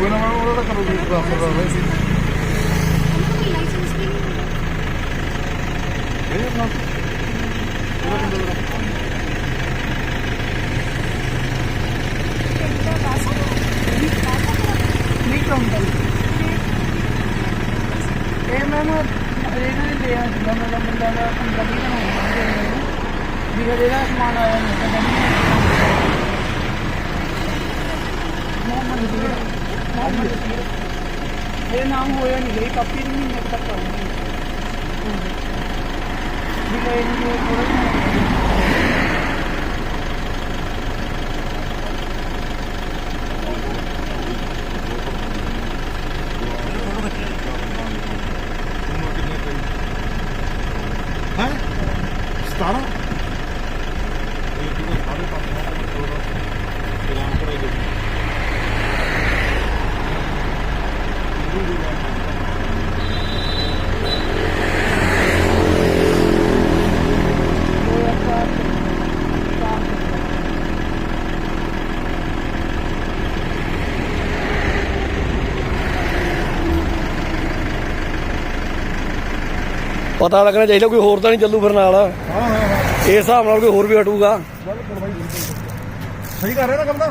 ਕੋਈ ਨਾ ਮੈਡਮ ਉਹਦਾ ਤਾਂ ਕਰੋ ਜੀ ਟ੍ਰਾਂਸਫਰ ਕਰ ਰਹੇ ਸੀ ਕੋਈ ਲਾਇਸੈਂਸ ਵੀ ਨਹੀਂ ਇਹ ਨਾ ਇਹਦਾ ਕਿੰਨਾ ਇਹ ਮੈਂ ਨਾ ਰੇਟ ਵੀ ਲਿਆ ਜਿੰਨਾ ਮੇਰਾ ਬੰਦਾ ਦਾ 15 20 ਦਿਨ ਹੋ ਗਏ ਵੀ ਹਰੇ ਦਾ ਸਮਾਨ ਆਇਆ ਨਹੀਂ ਤਾਂ ਮੈਂ ਮੈਂ ਇਹ ਨਾਮ ਹੋਇਆ ਨਹੀਂ ਗਈ ਕਾਪੀ ਨਹੀਂ ਕੁ ਤੱਕ ਆਉਂਦੀ ਵੀ ਲੈ ਨਹੀਂ ਥੋੜਾ ਜਿਹਾ ਹੈ? 17 ਹੋਇਆ ਚਾਰ ਚਾਰ ਪਤਾ ਲੱਗਣਾ ਚਾਹੀਦਾ ਕੋਈ ਹੋਰ ਤਾਂ ਨਹੀਂ ਚੱਲੂ ਫਿਰ ਨਾਲ। ਹਾਂ ਹਾਂ ਹਾਂ। ਇਸ ਹਿਸਾਬ ਨਾਲ ਕੋਈ ਹੋਰ ਵੀ ਹਟੂਗਾ। ਸਹੀ ਕਰ ਰਿਹਾ ਨਾ ਕੰਮ ਤਾਂ?